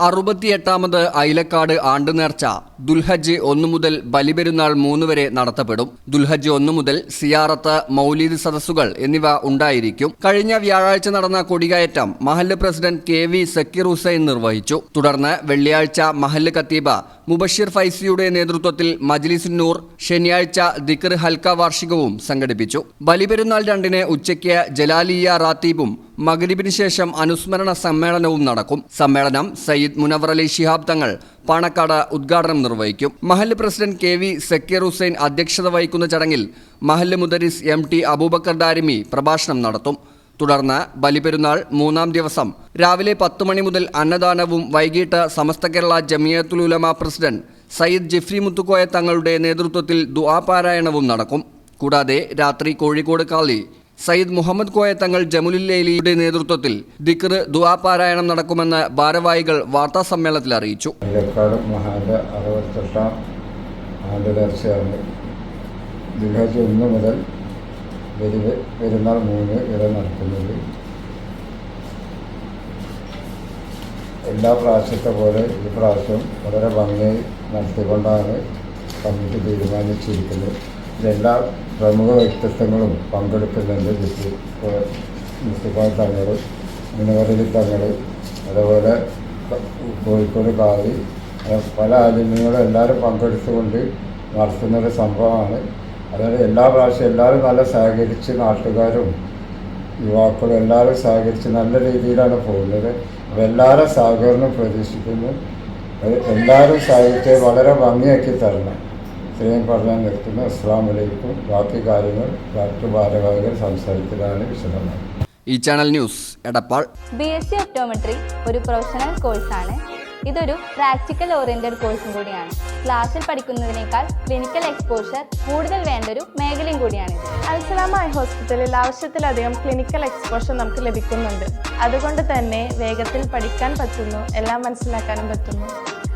അറുപത്തിയെട്ടാമത് ഐലക്കാട് ആണ്ടുനേർച്ച. ദുൽഹജ് ഒന്നു മുതൽ ബലിപെരുന്നാൾ മൂന്ന് വരെ നടത്തപ്പെടും. ദുൽഹജ് ഒന്നു മുതൽ സിയാറത്ത് മൗലീദ് സദസ്സുകൾ എന്നിവ ഉണ്ടായിരിക്കും. കഴിഞ്ഞ വ്യാഴാഴ്ച നടന്ന കൊടികയറ്റം മഹല്ല് president K V Zakir Hussain നിർവഹിച്ചു. തുടർന്ന് വെള്ളിയാഴ്ച മഹല്ല് കത്തീബ മുബഷിർ ഫൈസിയുടെ നേതൃത്വത്തിൽ മജ്ലിസ് നൂർ ശനിയാഴ്ച ദിക്ർ ഹൽക്ക വാർഷികവും സംഘടിപ്പിച്ചു. ബലിപെരുന്നാൾ രണ്ടിന് ഉച്ചയ്ക്ക് ജലാലിയ റാത്തീബും മഗ്രിബിന് ശേഷം അനുസ്മരണ സമ്മേളനവും നടക്കും. സമ്മേളനം സയ്യിദ് മുനവർ അലി ശിഹാബ് തങ്ങൾ പാണക്കാട് ഉദ്ഘാടനം നിർവഹിക്കും. മഹല്ല് president K V Zakir Hussain അധ്യക്ഷത വഹിക്കുന്ന ചടങ്ങിൽ മഹല്ല് മുദരിസ് എം ടി അബൂബക്കർ ഡാരിമി പ്രഭാഷണം നടത്തും. തുടർന്ന് ബലിപെരുന്നാൾ മൂന്നാം ദിവസം രാവിലെ പത്ത് മണി മുതൽ അന്നദാനവും വൈകിട്ട് സമസ്ത കേരള ജമിയത്തുൽ ഉലമ പ്രസിഡന്റ് സയ്യിദ് ജിഫ്രി മുത്തുക്കോയ തങ്ങളുടെ നേതൃത്വത്തിൽ ദുആ പാരായണവും നടക്കും. കൂടാതെ രാത്രി കോഴിക്കോട് കാളി സയ്യിദ് മുഹമ്മദ് കോയ തങ്ങൾ ലൈലിയുടെ നേതൃത്വത്തിൽ ദിക്ർ ദുആ പാരായണം നടക്കുമെന്ന് ഭാരവാഹികൾ അറിയിച്ചു. നേർച്ചയാണ് ദുൽഹജ് ഒന്ന് മുതൽ പെരുന്നാൾ മൂന്ന് വരെ നടത്തുന്നത് എല്ലാ പ്രാവശ്യത്തെ പോലെ ഈ പ്രാവശ്യം വളരെ ഭംഗിയായി നടത്തിക്കൊണ്ടാണ് കമ്മിറ്റി തീരുമാനിച്ചിരിക്കുന്നത്. ഇതെല്ലാ പ്രമുഖ വ്യക്തിത്വങ്ങളും പങ്കെടുക്കുന്നുണ്ട് മുസ്ലിം തങ്ങൾ മുനവരലി തങ്ങൾ അതുപോലെ കോഴിക്കോട് കാവി പല ആലിമ്യങ്ങളും എല്ലാവരും പങ്കെടുത്തുകൊണ്ട് നടത്തുന്നൊരു സംഭവമാണ്. അതായത് എല്ലാ പ്രാവശ്യം എല്ലാവരും നല്ല സഹകരിച്ച് നാട്ടുകാരും യുവാക്കളും എല്ലാവരും സഹകരിച്ച് നല്ല രീതിയിലാണ് പോകുന്നത്. അപ്പോൾ എല്ലാവരും സഹകരണം പ്രതീക്ഷിക്കുന്നു. എല്ലാവരും സഹകരിച്ച് വളരെ ഭംഗിയാക്കി തരണം. ഇത്രയും പറഞ്ഞാൽ നിർത്തുന്നു. അസ്സാം വലൈക്കും ബാക്കി കാര്യങ്ങൾ ഡോക്ടർ ഭാരവാഹികൾ സംസാരിക്കുന്നതാണ് വിശദമായി. ഈ channel news Edappal. B S C optometry ഒരു പ്രൊഫഷണൽ കോഴ്സാണ് ഇതൊരു പ്രാക്ടിക്കൽ ഓറിയന്റഡ് കോഴ്സും കൂടിയാണ്. ക്ലാസ്സിൽ പഠിക്കുന്നതിനേക്കാൾ ക്ലിനിക്കൽ എക്സ്പോഷർ കൂടുതൽ വേണ്ട ഒരു മേഖലയും കൂടിയാണ് അൽസലാമ ഐ ഹോസ്പിറ്റലിൽ ആവശ്യത്തിലധികം ക്ലിനിക്കൽ എക്സ്പോഷർ നമുക്ക് ലഭിക്കുന്നുണ്ട്. അതുകൊണ്ട് തന്നെ വേഗത്തിൽ പഠിക്കാൻ പറ്റുന്നു എല്ലാം മനസ്സിലാക്കാനും പറ്റുന്നു.